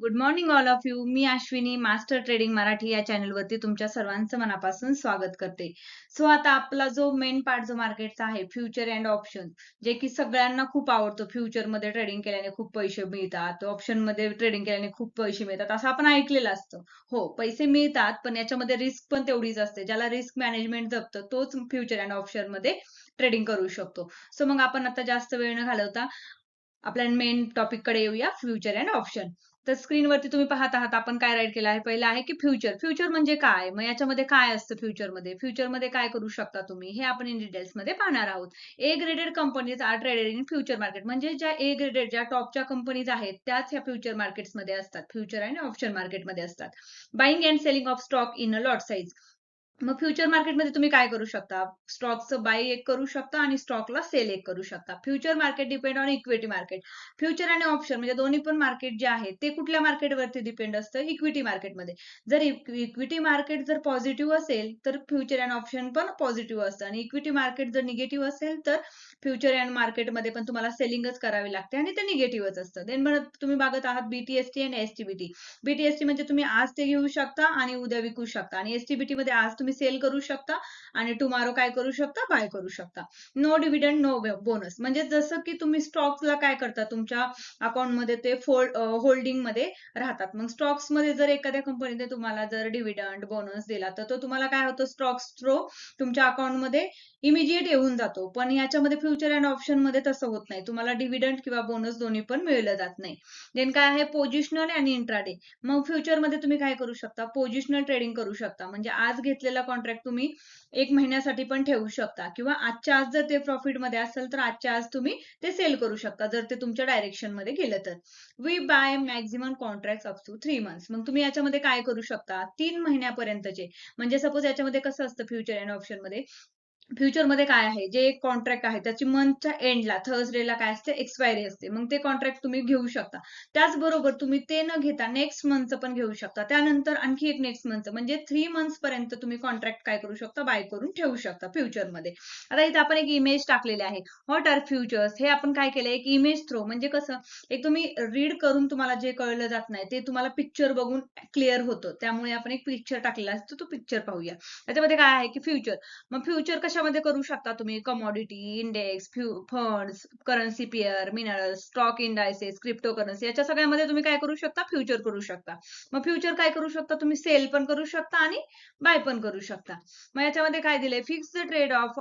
Good morning all of you me Ashwini master trading Marathi या चॅनलवरती तुमच्या सर्वांचं मनापासून स्वागत करते. सो आता आपला जो मेन पार्ट जो मार्केटचा आहे फ्युचर अँड ऑप्शन जे की सगळ्यांना खूप आवडतो. फ्युचरमध्ये ट्रेडिंग केल्याने खूप पैसे मिळतात ऑप्शनमध्ये ट्रेडिंग केल्याने खूप पैसे मिळतात असं आपण ऐकलेलं असतं. हो पैसे मिळतात पण याच्यामध्ये रिस्क पण तेवढीच असते. ज्याला रिस्क मॅनेजमेंट जपतं तोच फ्युचर अँड ऑप्शनमध्ये ट्रेडिंग करू शकतो. सो मग आपण आता जास्त वेळ न घालवता आपल्या मेन टॉपिककडे येऊया फ्युचर अँड ऑप्शन तर स्क्रीनवरती तुम्ही पाहत आहात आपण काय राईट केलं आहे? पहिलं आहे की फ्युचर फ्युचर म्हणजे काय? मग याच्यामध्ये काय असतं फ्युचरमध्ये फ्युचरमध्ये काय करू शकता तुम्ही? हे आपण इन डिटेल्समध्ये पाहणार आहोत. A graded companies are traded in future market म्हणजे ज्या ए ग्रेडेड ज्या टॉपच्या कंपनीज आहेत त्याच ह्या फ्युचर मार्केट्समध्ये असतात. फ्युचर अँड ऑप्शन मार्केटमध्ये असतात. Buying and selling of stock in a lot size मग फ्युचर मार्केटमध्ये तुम्ही काय करू शकता? स्टॉकचं बाय एक करू शकता आणि स्टॉकला सेल एक करू शकता. Future market depend on equity market future आणि ऑप्शन म्हणजे दोन्ही पण मार्केट जे आहे ते कुठल्या मार्केटवरती डिपेंड असतं? इक्विटी मार्केटमध्ये जर इक्विटी मार्केट जर पॉझिटिव्ह असेल तर फ्युचर अँड ऑप्शन पण पॉझिटिव्ह असतं. आणि इक्विटी मार्केट जर निगेटिव्ह असेल तर फ्युचर अँड मार्केटमध्ये पण तुम्हाला सेलिंगच करावी लागते आणि ते निगेटिव्हच असतं. देन म्हणत तुम्ही बघत आहात बीटीएसटी आणि एसटीबीटी बीटीएसटी म्हणजे तुम्ही आज ते घेऊ शकता आणि उद्या विकू शकता. आणि एसटीबीटी मध्ये आज तुम्ही सेल करू शकता आणि टुमारो काय करू शकता? बाय करू शकता. नो डिव्हिडंड नो बोनस म्हणजे जसं की तुम्ही स्टॉक्सला काय करता? तुमच्या अकाउंटमध्ये ते फोल्ड होल्डिंगमध्ये राहतात. मग स्टॉक्समध्ये जर एखाद्या कंपनीने तुम्हाला जर डिव्हिडंड बोनस दिला तर तो तुम्हाला काय होतो? स्टॉक्स थ्रो तुमच्या अकाउंटमध्ये इमिजिएट येऊन जातो. पण याच्यामध्ये फ्युचर अँड ऑप्शनमध्ये तसं होत नाही. तुम्हाला डिव्हिडंड किंवा बोनस दोन्ही पण मिळलं जात नाही. देन काय आहे? पोझिशनल आणि इंट्राडे मग फ्युचरमध्ये तुम्ही काय करू शकता? पोझिशनल ट्रेडिंग करू शकता. म्हणजे आज घेतलेला कॉन्ट्रॅक्ट तुम्ही एक महिन्यासाठी पण ठेवू शकता. किंवा आजच्या आज जर ते प्रॉफिटमध्ये असेल तर आजच्या आज तुम्ही ते सेल करू शकता जर ते तुमच्या डायरेक्शनमध्ये गेलं तर. We buy maximum contract up to three months मग तुम्ही याच्यामध्ये काय करू शकता? तीन महिन्यापर्यंतचे. म्हणजे सपोज याच्यामध्ये कसं असतं फ्युचर अँड ऑप्शनमध्ये? फ्युचरमध्ये काय आहे? जे एक कॉन्ट्रॅक्ट आहे त्याची मंथच्या एंडला थर्सडेला काय असते? एक्सपायरी असते. मग ते कॉन्ट्रॅक्ट तुम्ही घेऊ शकता. त्याचबरोबर तुम्ही ते न घेता नेक्स्ट मंथचं पण घेऊ शकता. त्यानंतर आणखी एक नेक्स्ट मंथचं म्हणजे थ्री मंथ्स पर्यंत तुम्ही कॉन्ट्रॅक्ट काय करू शकता? बाय करून ठेवू शकता फ्युचरमध्ये आता इथे आपण एक इमेज टाकलेले आहे. व्हॉट आर फ्युचर्स हे आपण काय केलं एक इमेज थ्रो म्हणजे कसं? एक तुम्ही रीड करून तुम्हाला जे कळलं जात नाही ते तुम्हाला पिक्चर बघून क्लिअर होतं. त्यामुळे आपण एक पिक्चर टाकलेला असतो तो पिक्चर पाहूया. त्याच्यामध्ये काय आहे की फ्युचर मग फ्युचर कशा कशामध्ये करू शकता तुम्ही? Commodity index funds currency pair minerals stock indices crypto currency याच्या सगळ्यामध्ये तुम्ही काय करू शकता? फ्युचर करू शकता. मग फ्युचर काय करू शकता? तुम्ही सेल पण करू शकता आणि बाय पण करू शकता. मग याच्यामध्ये काय दिलंय? Fix trade of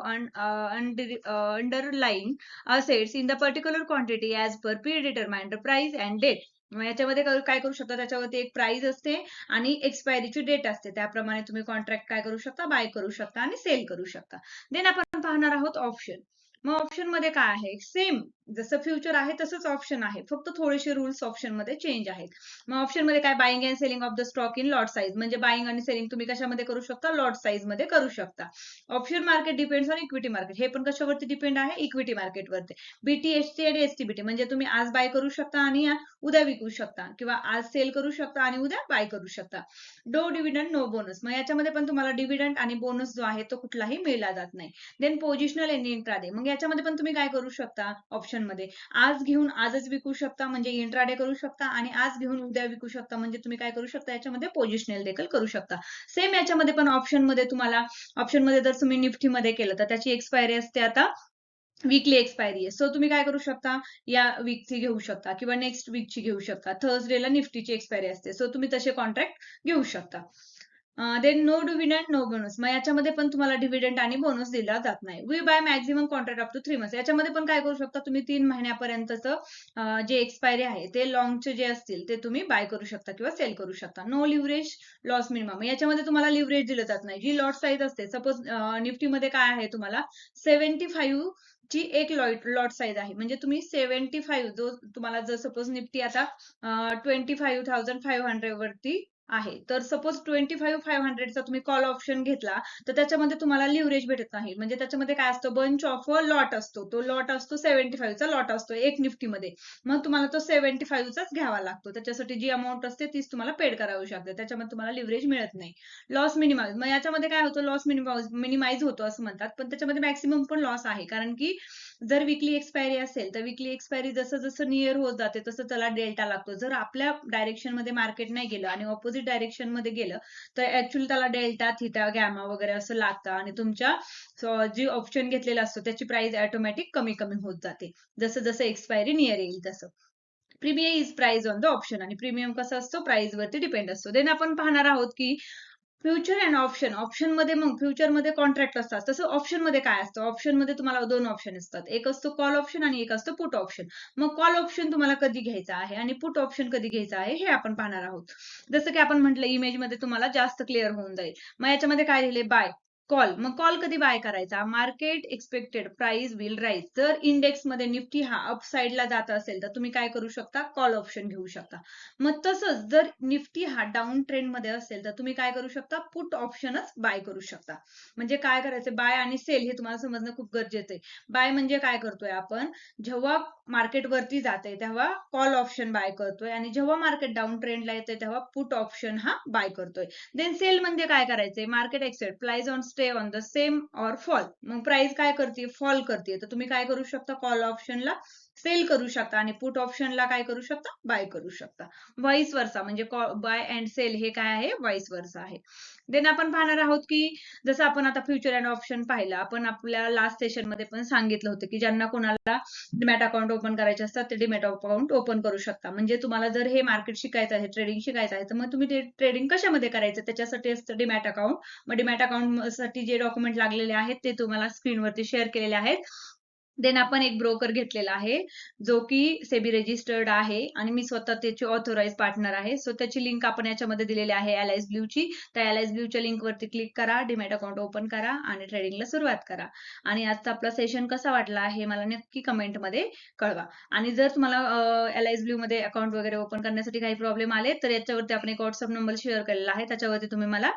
underline assets in the particular quantity as per predetermined price and date याच्यामध्ये काय करू शकता? त्याच्यावरती एक प्राइस असते आणि एक्सपायरीची डेट असते. त्याप्रमाणे तुम्ही कॉन्ट्रॅक्ट काय करू शकता? बाय करू शकता आणि सेल करू शकता. देन आपण पाहणार आहोत ऑप्शन मग ऑप्शनमध्ये काय आहे? सेम जसं फ्युचर आहे तसंच ऑप्शन आहे. फक्त थोडेसे रुल्स ऑप्शनमध्ये चेंज आहेत. मग ऑप्शनमध्ये काय? Buying and selling of the stock in lot size म्हणजे बाईंग आणि सेलिंग तुम्ही कशामध्ये करू शकता? लॉट साईजमध्ये करू शकता. Option market depends on equity market हे पण कशावरती डिपेंड आहे? इक्विटी मार्केटवरती बीटीएसटी आणि एसटीबीटी म्हणजे तुम्ही आज बाय करू शकता आणि उद्या विकू शकता. किंवा आज सेल करू शकता आणि उद्या बाय करू शकता. डो डिव्हिडंड नो बोनस मग याच्यामध्ये पण तुम्हाला डिव्हिडंड आणि बोनस जो आहे तो कुठलाही मिळला जात नाही. देन पोझिशनल एंड इंट्राडे मग याच्यामध्ये पण तुम्ही काय करू शकता ऑप्शनमध्ये. आज घेऊन आजच विकू शकता म्हणजे इंट्राडे करू शकता आणि आज घेऊन उद्या विकू शकता म्हणजे तुम्ही काय करू शकता याच्यामध्ये पोझिशनल देखील करू शकता. सेम याच्यामध्ये पण ऑप्शनमध्ये तुम्हाला ऑप्शनमध्ये जर तुम्ही निफ्टी मध्ये केलं तर त्याची एक्सपायरी असते आता वीकली एक्सपायरी आहे. सो तुम्ही काय करू शकता या वीकची घेऊ शकता किंवा नेक्स्ट वीकची घेऊ शकता. थर्सडेला निफ्टीची एक्सपायरी असते. सो तुम्ही तसे कॉन्ट्रॅक्ट घेऊ शकता. Then no dividend no bonus मग याच्यामध्ये पण तुम्हाला डिव्हिडंड आणि बोनस दिला जात नाही. We buy maximum contract up to three months याच्यामध्ये पण काय करू शकता तुम्ही? तीन महिन्यापर्यंतचं जे एक्सपायरी आहे ते लॉंगचे जे असतील ते तुम्ही बाय करू शकता किंवा सेल करू शकता. नो लिव्हरेज लॉस मिनिमम याच्यामध्ये तुम्हाला लिव्हरेज दिलं जात नाही. जी लॉट साईज असते सपोज निफ्टीमध्ये काय आहे तुम्हाला? सेव्हन्टी फाईव्ह ची एक लॉट लॉट साईज आहे. म्हणजे तुम्ही सेव्हन्टी फाईव्ह जो तुम्हाला जर सपोज निफ्टी आता twenty five thousand five hundred वरती आहे. तर सपोज ट्वेंटी फाईव्ह फाईव्ह हंड्रेडचा तुम्ही कॉल ऑप्शन घेतला तर त्याच्यामध्ये तुम्हाला लिव्हरेज भेटत नाही. म्हणजे त्याच्यामध्ये काय असतं? बंच ऑफ लॉट असतो. तो लॉट असतो सेव्हन्टी फाईव्हचा लॉट असतो एक निफ्टीमध्ये. मग तुम्हाला तो सेव्हन्टी फाईव्हचाच घ्यावा लागतो. त्याच्यासाठी जी अमाऊंट असते तीच तुम्हाला पेड करावी शकते त्याच्यामध्ये तुम्हाला लिव्हरेज मिळत नाही. लॉस मिनिमाइज मग याच्यामध्ये काय होतं? लॉस मिनिमाइज मिनिमाइज होतो असं म्हणतात. पण त्याच्यामध्ये मॅक्सिमम पण लॉस आहे. कारण की जर विकली एक्सपायरी असेल तर विकली एक्सपायरी जसं जसं नियर होत जाते तसं त्याला डेल्टा लागतो. जर आपल्या डायरेक्शनमध्ये मार्केट नाही गेलं आणि ऑपोजिट डायरेक्शनमध्ये गेलं तर ऍक्च्युअली त्याला डेल्टा थिटा गॅमा वगैरे असं लागतं आणि तुमच्या जी ऑप्शन घेतलेला असतो त्याची प्राइस ऑटोमॅटिक कमी कमी होत जाते. जसं जसं एक्सपायरी नियर येईल तसं. Premium is price on the option आणि प्रीमियम कसं असतो? प्राइस वरती डिपेंड असतो. देन आपण पाहणार आहोत की फ्युचर अँड ऑप्शन ऑप्शनमध्ये मग फ्युचरमध्ये कॉन्ट्रॅक्ट असतात. तसं ऑप्शनमध्ये काय असतं? ऑप्शनमध्ये तुम्हाला दोन ऑप्शन असतात. एक असतो कॉल ऑप्शन आणि एक असतो पुट ऑप्शन मग कॉल ऑप्शन तुम्हाला कधी घ्यायचा आहे आणि पुट ऑप्शन कधी घ्यायचा आहे हे आपण पाहणार आहोत. जसं की आपण म्हटलं इमेजमध्ये तुम्हाला जास्त क्लिअर होऊन जाईल. मग याच्यामध्ये काय लिहिले? बाय कॉल मग कॉल कधी बाय करायचा? Market expected price will rise जर इंडेक्समध्ये निफ्टी हा अप साईडला जात असेल तर तुम्ही काय करू शकता? कॉल ऑप्शन घेऊ शकता. मग तसंच जर निफ्टी हा डाऊन ट्रेंडमध्ये असेल तर तुम्ही काय करू शकता? पुट ऑप्शनच बाय करू शकता. म्हणजे काय करायचं? बाय आणि सेल हे तुम्हाला समजणं खूप गरजेचं आहे. बाय म्हणजे काय करतोय आपण? जेव्हा मार्केट वरती जाते तेव्हा कॉल ऑप्शन बाय करतोय. आणि जेव्हा मार्केट डाऊन ट्रेंडला येते तेव्हा पुट ऑप्शन हा बाय करतोय. देन सेल म्हणजे काय करायचंय? Market except price on stay on the same or fall मग प्राइस काय करते? फॉल करते. तर तुम्ही काय करू शकता? कॉल ऑप्शनला सेल करू शकता आणि पुट ऑप्शनला काय करू शकता? बाय करू शकता. वाईस वर्सा म्हणजे बाय अँड सेल हे काय आहे? वाईस वर्सा आहे. देन आपण पाहणार आहोत की जसं आपण आता फ्युचर अँड ऑप्शन पाहिलं आपण आपल्या लास्ट सेशनमध्ये पण सांगितलं होतं की ज्यांना कोणाला डिमॅट अकाउंट ओपन करायचे असतात ते डिमॅट अकाउंट ओपन करू शकता. म्हणजे तुम्हाला जर हे मार्केट शिकायचं आहे ट्रेडिंग शिकायचं आहे तर मग तुम्ही ते ट्रेडिंग कशामध्ये करायचं? त्याच्यासाठी असतं डिमॅट अकाउंट मग डिमॅट अकाउंटसाठी जे डॉक्युमेंट लागलेले आहेत ते तुम्हाला स्क्रीनवरती शेअर केलेले आहेत. देन आपण एक ब्रोकर घेतलेला आहे जो की सेबी रजिस्टर्ड आहे आणि मी स्वतः त्याची ऑथोराइज पार्टनर आहे. सो त्याची लिंक आपण याच्यामध्ये दिलेली आहे एलआयस ब्ल्यूची त्या एलआयस ब्ल्यूच्या लिंक वरती क्लिक करा डिमॅट अकाउंट ओपन करा आणि ट्रेडिंगला सुरुवात करा. आणि आजचा आपला सेशन कसा वाटला आहे मला नक्की कमेंटमध्ये कळवा. आणि जर तुम्हाला एलआयस ब्ल्यू मध्ये अकाउंट वगैरे ओपन करण्यासाठी काही प्रॉब्लेम आले तर याच्यावरती आपण एक व्हॉट्सअप नंबर शेअर केलेला आहे. त्याच्यावरती तुम्ही मला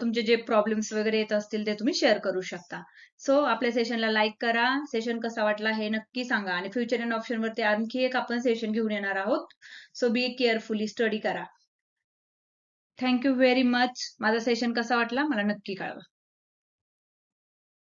तुमचे जे प्रॉब्लेम्स वगैरे येत असतील ते तुम्ही शेअर करू शकता. सो आपल्या सेशनला लाईक करा. सेशन कसा वाटला हे नक्की सांगा. आणि फ्युचर अँड ऑप्शन वरती आणखी एक आपण सेशन घेऊन येणार आहोत. सो बी केअरफुली स्टडी करा. थँक्यू व्हेरी मच माझा सेशन कसा वाटला? मला नक्की कळवा.